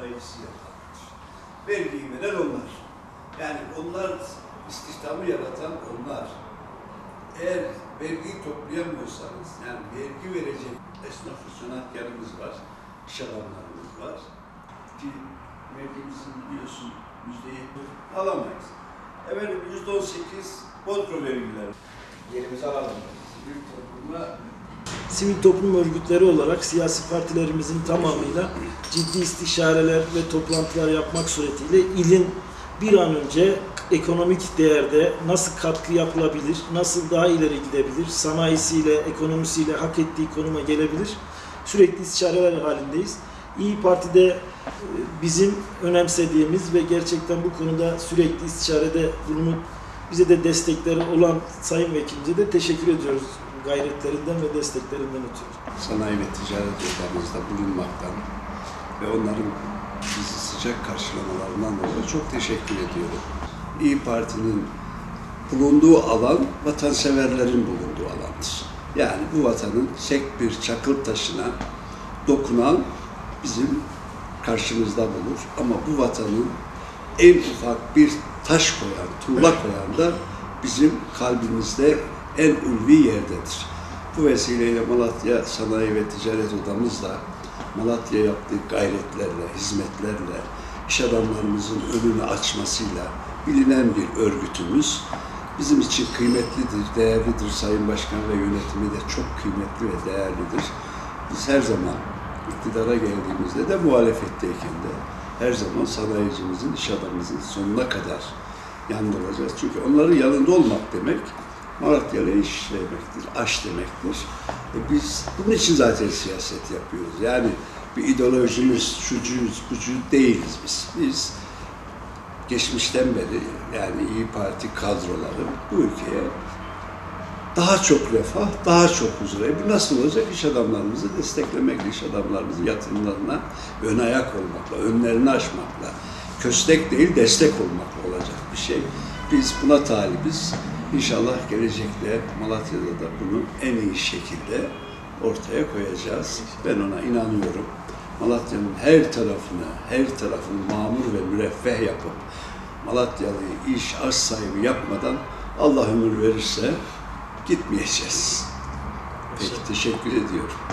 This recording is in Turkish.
sanayisi yapanlar. Vergiyi veren onlar. Yani onlar istihdamı yaratan onlar. Eğer vergiyi toplayamıyorsanız, yani vergi verecek esnaf sanatkarımız var, iş adamlarımız var ki vergimizin biliyorsun yüzde yetmiş alamayız. Efendim yüzde on sekiz kontrol vergileri. Yerimizi alalım. Büyük topluma sivil toplum örgütleri olarak siyasi partilerimizin tamamıyla ciddi istişareler ve toplantılar yapmak suretiyle ilin bir an önce ekonomik değerde nasıl katkı yapılabilir, nasıl daha ileri gidebilir, sanayisiyle, ekonomisiyle hak ettiği konuma gelebilir. Sürekli istişareler halindeyiz. İyi Parti'de e, bizim önemsediğimiz ve gerçekten bu konuda sürekli istişarede bulunup bize de destekleri olan Sayın Vekilimize de teşekkür ediyoruz gayretlerinden ve desteklerinden ötürü. sanayi ve ticaret odamızda bulunmaktan ve onların bizi sıcak karşılamalarından dolayı çok teşekkür ediyorum. İyi Parti'nin bulunduğu alan vatanseverlerin bulunduğu alandır. Yani bu vatanın tek bir çakıl taşına dokunan bizim karşımızda bulur. Ama bu vatanın en ufak bir taş koyan, tuğla koyan da bizim kalbimizde en ulvi yerdedir. Bu vesileyle Malatya Sanayi ve Ticaret Odamızla Malatya yaptığı gayretlerle, hizmetlerle, iş adamlarımızın önünü açmasıyla bilinen bir örgütümüz. Bizim için kıymetlidir, değerlidir. Sayın Başkan ve yönetimi de çok kıymetli ve değerlidir. Biz her zaman iktidara geldiğimizde de muhalefetteyken de her zaman sanayicimizin, iş adamımızın sonuna kadar yanında olacağız. Çünkü onların yanında olmak demek Malatyalı iş demektir, aş demektir. E biz bunun için zaten siyaset yapıyoruz. Yani bir ideolojimiz, şucuyuz, bucu değiliz biz. Biz geçmişten beri yani İyi Parti kadroları bu ülkeye daha çok refah, daha çok huzur. E bu nasıl olacak? İş adamlarımızı desteklemekle, iş adamlarımızın yatırımlarına ön ayak olmakla, önlerini açmakla, köstek değil destek olmakla olacak bir şey. Biz buna talibiz. İnşallah gelecekte Malatya'da da bunu en iyi şekilde ortaya koyacağız. Ben ona inanıyorum. Malatya'nın her tarafını, her tarafını mamur ve müreffeh yapıp Malatyalı'yı iş, aş sahibi yapmadan Allah ömür verirse gitmeyeceğiz. Peki teşekkür ediyorum.